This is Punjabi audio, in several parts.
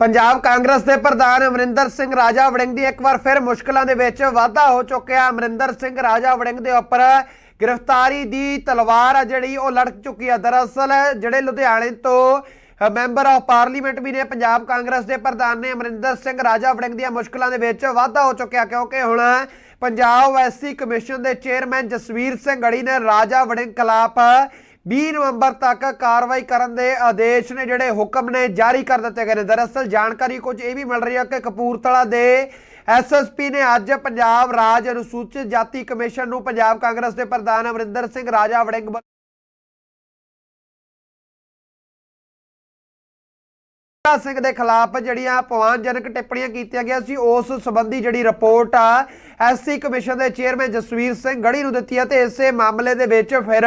ਪੰਜਾਬ ਕਾਂਗਰਸ ਦੇ ਪ੍ਰਧਾਨ ਅਮਰਿੰਦਰ ਸਿੰਘ ਰਾਜਾ ਵੜਿੰਗ ਦੀ ਇੱਕ ਵਾਰ ਫਿਰ ਮੁਸ਼ਕਲਾਂ ਦੇ ਵਿੱਚ ਵਾਧਾ ਹੋ ਚੁੱਕਿਆ। ਅਮਰਿੰਦਰ ਸਿੰਘ ਰਾਜਾ ਵੜਿੰਗ ਦੇ ਉੱਪਰ ਗ੍ਰਿਫਤਾਰੀ ਦੀ ਤਲਵਾਰ ਆ ਜਿਹੜੀ ਉਹ ਲੜਕ ਚੁੱਕੀ ਆ। ਦਰਅਸਲ ਜਿਹੜੇ ਲੁਧਿਆਣੇ ਤੋਂ ਮੈਂਬਰ ਆਫ ਪਾਰਲੀਮੈਂਟ ਵੀ ਨੇ, ਪੰਜਾਬ ਕਾਂਗਰਸ ਦੇ ਪ੍ਰਧਾਨ ਨੇ ਅਮਰਿੰਦਰ ਸਿੰਘ ਰਾਜਾ ਵੜਿੰਗ ਦੀਆਂ ਮੁਸ਼ਕਲਾਂ ਦੇ ਵਿੱਚ ਵਾਧਾ ਹੋ ਚੁੱਕਿਆ ਕਿਉਂਕਿ ਹੁਣ ਪੰਜਾਬ ਐਸਸੀ ਕਮਿਸ਼ਨ ਦੇ ਚੇਅਰਮੈਨ ਜਸਵੀਰ ਸਿੰਘ ਗੜੀ ਨੇ ਰਾਜਾ ਵੜਿੰਗ ਖਿਲਾਫ 20 ਨਵੰਬਰ ਤੱਕ ਕਾਰਵਾਈ ਕਰਨ ਦੇ ਆਦੇਸ਼ ਨੇ ਜਿਹੜੇ ਹੁਕਮ ਨੇ ਜਾਰੀ ਕਰ ਦਿੱਤੇ ਗਏ ਨੇ। ਦਰਅਸਲ ਜਾਣਕਾਰੀ ਕੁਝ ਇਹ ਵੀ ਮਿਲ ਰਹੀ ਹੈ ਕਿ ਕਪੂਰਥਲਾ ਦੇ ਐਸਐਸਪੀ ਨੇ ਅੱਜ ਪੰਜਾਬ ਰਾਜ ਅਨੁਸੂਚਿਤ ਜਾਤੀ ਕਮਿਸ਼ਨ ਨੂੰ ਪੰਜਾਬ ਕਾਂਗਰਸ ਦੇ ਪ੍ਰਧਾਨ ਅਮਰਿੰਦਰ ਸਿੰਘ ਰਾਜਾ ਵੜਿੰਗ ਸਿੰਘ ਦੇ ਖਿਲਾਫ ਜਿਹੜੀਆਂ ਪਵਾਨਜਨਕ ਟਿੱਪਣੀਆਂ ਕੀਤੀਆਂ ਗਿਆ ਸੀ, ਉਸ ਸੰਬੰਧੀ ਜਿਹੜੀ ਰਿਪੋਰਟ ਆ ਐਸਸੀ ਕਮਿਸ਼ਨ ਦੇ ਚੇਅਰਮੈਨ ਜਸਵੀਰ ਸਿੰਘ ਗੜੀ ਨੂੰ ਦਿੱਤੀ ਹੈ ਤੇ ਇਸੇ ਮਾਮਲੇ ਦੇ ਵਿੱਚ ਫਿਰ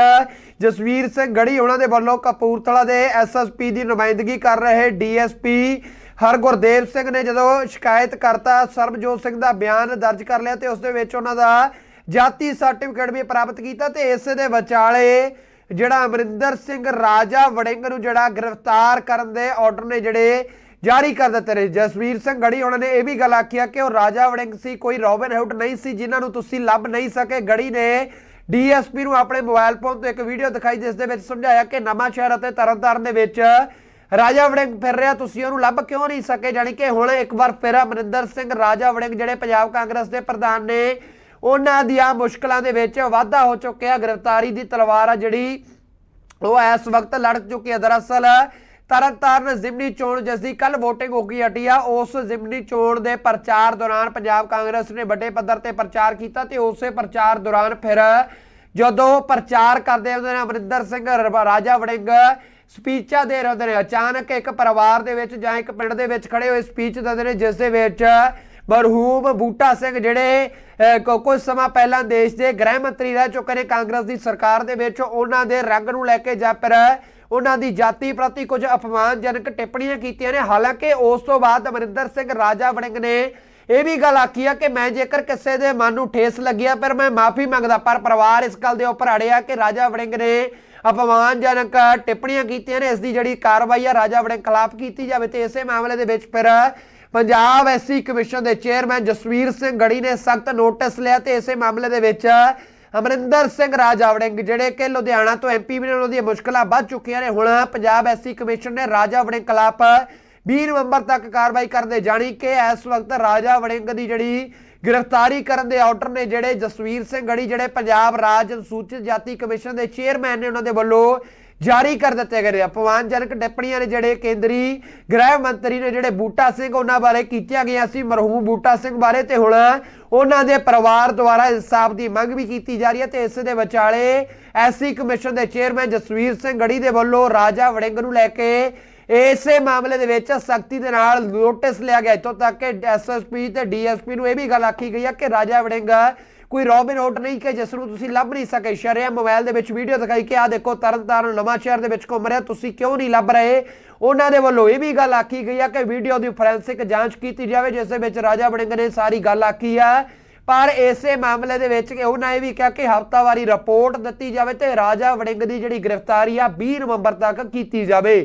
ਜਸਵੀਰ ਸਿੰਘ ਗੜੀ ਉਹਨਾਂ ਦੇ ਵੱਲੋਂ ਕਪੂਰਥਲਾ ਦੇ ਐਸਐਸਪੀ ਦੀ ਨੁਮਾਇੰਦਗੀ ਕਰ ਰਹੇ ਡੀਐਸਪੀ ਹਰਗੁਰਦੇਵ ਸਿੰਘ ਨੇ ਜਦੋਂ ਸ਼ਿਕਾਇਤ ਕਰਤਾ, ਸਰਬਜੋਤ ਸਿੰਘ ਦਾ ਬਿਆਨ ਦਰਜ ਕਰ ਲਿਆ ਤੇ ਉਸ ਦੇ ਵਿੱਚ ਉਹਨਾਂ ਦਾ ਜਾਤੀ ਸਰਟੀਫਿਕੇਟ ਵੀ ਪ੍ਰਾਪਤ ਕੀਤਾ ਤੇ ਇਸ ਦੇ ਵਿਚਾਲੇ ਜਿਹੜਾ ਅਮਰਿੰਦਰ ਸਿੰਘ ਰਾਜਾ ਵੜਿੰਗ ਨੂੰ ਜਿਹੜਾ ਗ੍ਰਿਫਤਾਰ ਕਰਨ ਦੇ ਆਰਡਰ ਨੇ ਜਿਹੜੇ ਜਾਰੀ ਕਰ ਦਿੱਤੇ ਨੇ। ਜਸਵੀਰ ਸਿੰਘ ਗੜੀ ਉਹਨਾਂ ਨੇ ਇਹ ਵੀ ਗੱਲ ਆਖਿਆ ਕਿ ਉਹ ਰਾਜਾ ਵੜਿੰਗ ਸੀ, ਕੋਈ ਰੋਬਿਨ ਹੁੱਡ ਨਹੀਂ ਸੀ, ਜਿਨ੍ਹਾਂ ਨੂੰ ਤੁਸੀਂ ਲੱਭ ਨਹੀਂ ਸਕੇ। ਗੜੀ ਨੇ ਡੀਐਸਪੀ ਨੂੰ ਆਪਣੇ ਮੋਬਾਈਲ ਫੋਨ ਤੋਂ ਇੱਕ ਵੀਡੀਓ ਦਿਖਾਈ, ਜਿਸ ਦੇ ਵਿੱਚ ਸਮਝਾਇਆ ਕਿ ਨਵਾਂ ਸ਼ਹਿਰ ਅਤੇ ਤਰਨਤਾਰਨ ਦੇ ਵਿੱਚ ਰਾਜਾ ਵੜਿੰਗ ਫਿਰ ਰਿਹਾ, ਤੁਸੀਂ ਉਹਨੂੰ ਲੱਭ ਕਿਉਂ ਨਹੀਂ ਸਕੇ? ਜਾਣੀ ਕਿ ਹੁਣ ਇੱਕ ਵਾਰ ਫਿਰ ਅਮਰਿੰਦਰ ਸਿੰਘ, ਰਾਜਾ ਵੜਿੰਗ ਜਿਹੜੇ ਪੰਜਾਬ ਕਾਂਗਰਸ ਦੇ ਪ੍ਰਧਾਨ ਨੇ ਉਹਨਾਂ ਦੀਆਂ ਮੁਸ਼ਕਲਾਂ ਦੇ ਵਿੱਚ ਵਾਧਾ ਹੋ ਚੁੱਕਿਆ। ਗ੍ਰਿਫਤਾਰੀ ਦੀ ਤਲਵਾਰ ਆ ਜਿਹੜੀ, ਉਹ ਇਸ ਵਕਤ ਲੜ ਚੁੱਕੀ ਹੈ ਦਰਅਸਲ ਤਰਨਤਾਰਨ ਜ਼ਿਮਨੀ ਚੋਣ ਜਿਸ ਦੀ ਕੱਲ VOTING ਹੋ ਗਈ ਹਟੀ ਆ, ਉਸ ਜ਼ਿਮਨੀ ਚੋਣ ਦੇ ਪ੍ਰਚਾਰ ਦੌਰਾਨ ਪੰਜਾਬ ਕਾਂਗਰਸ ਨੇ ਵੱਡੇ ਪੱਧਰ ਤੇ ਪ੍ਰਚਾਰ ਕੀਤਾ ਤੇ ਉਸੇ ਪ੍ਰਚਾਰ ਦੌਰਾਨ ਫਿਰ ਜਦੋਂ ਪ੍ਰਚਾਰ ਕਰਦੇ ਹੁੰਦੇ ਨੇ ਅਮਰਿੰਦਰ ਸਿੰਘ ਰ- ਰਾਜਾ ਵੜਿੰਗ, ਸਪੀਚਾਂ ਦੇ ਰਹੇ ਨੇ। ਅਚਾਨਕ ਇੱਕ ਪਰਿਵਾਰ ਦੇ ਵਿੱਚ ਜਾਂ ਇੱਕ ਪਿੰਡ ਦੇ ਵਿੱਚ ਖੜੇ ਹੋਏ ਸਪੀਚ ਦਿੰਦੇ ਨੇ, ਜਿਸ ਦੇ ਵਿੱਚ ਮਰਹੂਮ ਬੂਟਾ ਸਿੰਘ ਜਿਹੜੇ ਅਹ, ਕੁਝ ਸਮਾਂ ਪਹਿਲਾਂ ਦੇਸ਼ ਦੇ ਗ੍ਰਹਿ ਮੰਤਰੀ ਰਹਿ ਚੁੱਕੇ ਨੇ ਕਾਂਗਰਸ ਦੀ ਸਰਕਾਰ ਦੇ ਵਿੱਚ ਉਹਨਾਂ ਦੇ ਰੰਗ ਨੂੰ ਲੈ ਕੇ ਜਾਂ ਫਿਰ ਉਹਨਾਂ ਦੀ ਜਾਤੀ ਪ੍ਰਤੀ ਕੁਝ ਅਪਮਾਨਜਨਕ ਟਿੱਪਣੀਆਂ ਕੀਤੀਆਂ ਨੇ। ਹਾਲਾਂਕਿ ਉਸ ਤੋਂ ਬਾਅਦ ਅਮਰਿੰਦਰ ਸਿੰਘ ਰਾਜਾ ਵੜਿੰਗ ਨੇ ਇਹ ਵੀ ਗੱਲ ਆਖੀ ਆ ਕਿ ਮੈਂ ਜੇਕਰ ਕਿਸੇ ਦੇ ਮਨ ਨੂੰ ਠੇਸ ਲੱਗਿਆ ਪਰ ਮੈਂ ਮਾਫੀ ਮੰਗਦਾ। ਪਰ ਪਰਿਵਾਰ ਇਸ ਗੱਲ ਦੇ ਉੱਪਰ ਅੜਿਆ ਕਿ ਰਾਜਾ ਵੜਿੰਗ ਨੇ ਅਪਮਾਨਜਨਕ ਟਿੱਪਣੀਆਂ ਕੀਤੀਆਂ ਨੇ। ਇਸ ਦੀ ਜਿਹੜੀ ਕਾਰਵਾਈ ਆ ਰਾਜਾ ਵੜਿੰਗ ਖਿਲਾਫ ਕੀਤੀ ਜਾਵੇ ਤੇ ਇਸੇ ਮਾਮਲੇ ਦੇ ਵਿੱਚ ਫਿਰ ਪੰਜਾਬ ਐਸਸੀ ਕਮਿਸ਼ਨ ਦੇ ਚੇਅਰਮੈਨ ਜਸਵੀਰ ਸਿੰਘ ਗੜੀ ਨੇ ਸਖਤ ਨੋਟਿਸ ਲਿਆ ਤੇ ਇਸੇ ਮਾਮਲੇ ਦੇ ਵਿੱਚ ਅਮਰਿੰਦਰ ਸਿੰਘ ਰਾਜਾ ਵੜਿੰਗ ਜਿਹੜੇ ਕਿ ਲੁਧਿਆਣਾ ਤੋਂ ਐਮਪੀ ਵੀ ਨੇ, ਉਹਨਾਂ ਦੀਆਂ ਮੁਸ਼ਕਲਾਂ ਵੱਧ ਚੁੱਕੀਆਂ ਨੇ। ਹੁਣ ਪੰਜਾਬ ਐਸਸੀ ਕਮਿਸ਼ਨ ਨੇ ਰਾਜਾ ਵੜਿੰਗ ਖਿਲਾਫ 20 ਨਵੰਬਰ ਤੱਕ ਕਾਰਵਾਈ ਕਰਦੇ ਜਾਣੀ ਕਿ ਇਸ ਵਕਤ ਰਾਜਾ ਵੜਿੰਗ ਦੀ ਜਿਹੜੀ ਗ੍ਰਿਫਤਾਰੀ ਕਰਨ ਦੇ ਆਰਡਰ ਨੇ ਜਿਹੜੇ ਜਸਵੀਰ ਸਿੰਘ ਗੜੀ, ਜਿਹੜੇ ਪੰਜਾਬ ਰਾਜ ਅਨੁਸੂਚਿਤ ਜਾਤੀ ਕਮਿਸ਼ਨ ਦੇ ਚੇਅਰਮੈਨ ਨੇ ਉਹਨਾਂ ਦੇ ਵੱਲੋਂ ਜਾਰੀ ਕਰ ਦਿੱਤੇ ਗਏ ਨੇ। ਅਪਮਾਨਜਨਕ ਟਿੱਪਣੀਆਂ ਨੇ ਜਿਹੜੇ ਕੇਂਦਰੀ ਗ੍ਰਹਿ ਮੰਤਰੀ ਨੇ ਜਿਹੜੇ ਬੂਟਾ ਸਿੰਘ ਉਹਨਾਂ ਬਾਰੇ ਕੀਤੀਆਂ ਗਈਆਂ ਸੀ, ਮਰਹੂਮ ਬੂਟਾ ਸਿੰਘ ਬਾਰੇ ਤੇ ਹੁਣ ਉਹਨਾਂ ਦੇ ਪਰਿਵਾਰ ਦੁਆਰਾ ਇਨਸਾਫ ਦੀ ਮੰਗ ਵੀ ਕੀਤੀ ਜਾ ਰਹੀ ਹੈ ਤੇ ਇਸ ਦੇ ਵਿਚਾਲੇ ਐਸਸੀ ਕਮਿਸ਼ਨ ਦੇ ਚੇਅਰਮੈਨ ਜਸਵੀਰ ਸਿੰਘ ਗੜੀ ਦੇ ਵੱਲੋਂ ਰਾਜਾ ਵੜਿੰਗ ਨੂੰ ਲੈ ਕੇ ਇਸੇ ਮਾਮਲੇ ਦੇ ਵਿੱਚ ਸਖਤੀ ਦੇ ਨਾਲ ਨੋਟਿਸ ਲਿਆ ਗਿਆ। ਇੱਥੋਂ ਤੱਕ ਕਿ ਐਸਐਸਪੀ ਤੇ ਡੀਐਸਪੀ ਨੂੰ ਇਹ ਵੀ ਗੱਲ ਆਖੀ ਗਈ ਹੈ ਕਿ ਰਾਜਾ ਵੜਿੰਗ ਕੋਈ ਰੋਬਿਨ ਹੁੱਡ ਨਹੀਂ ਕਿ ਜਿਸ ਨੂੰ ਤੁਸੀਂ ਲੱਭ ਨਹੀਂ ਸਕੇ। ਸ਼ਰਿਆ ਮੋਬਾਈਲ ਦੇ ਵਿੱਚ ਵੀਡੀਓ ਦਿਖਾਈ ਕਿ ਆ ਦੇਖੋ, ਤਰਨਤਾਰਨ ਨਵਾਂ ਸ਼ਹਿਰ ਦੇ ਵਿੱਚ ਘੁੰਮ ਰਿਹਾ, ਤੁਸੀਂ ਕਿਉਂ ਨਹੀਂ ਲੱਭ ਰਹੇ? ਉਹਨਾਂ ਦੇ ਵੱਲੋਂ ਇਹ ਵੀ ਗੱਲ ਆਖੀ ਗਈ ਹੈ ਕਿ ਵੀਡੀਓ ਦੀ ਫੋਰੈਂਸਿਕ ਜਾਂਚ ਕੀਤੀ ਜਾਵੇ, ਜਿਸ ਦੇ ਵਿੱਚ ਰਾਜਾ ਵੜਿੰਗ ਨੇ ਸਾਰੀ ਗੱਲ ਆਖੀ ਆ। ਪਰ ਇਸੇ ਮਾਮਲੇ ਦੇ ਵਿੱਚ ਉਹਨਾਂ ਇਹ ਵੀ ਕਿਹਾ ਕਿ ਹਫ਼ਤਾਵਾਰੀ ਰਿਪੋਰਟ ਦਿੱਤੀ ਜਾਵੇ ਤੇ ਰਾਜਾ ਵੜਿੰਗ ਦੀ ਜਿਹੜੀ ਗ੍ਰਿਫਤਾਰੀ ਆ 20 ਨਵੰਬਰ ਤੱਕ ਕੀਤੀ ਜਾਵੇ।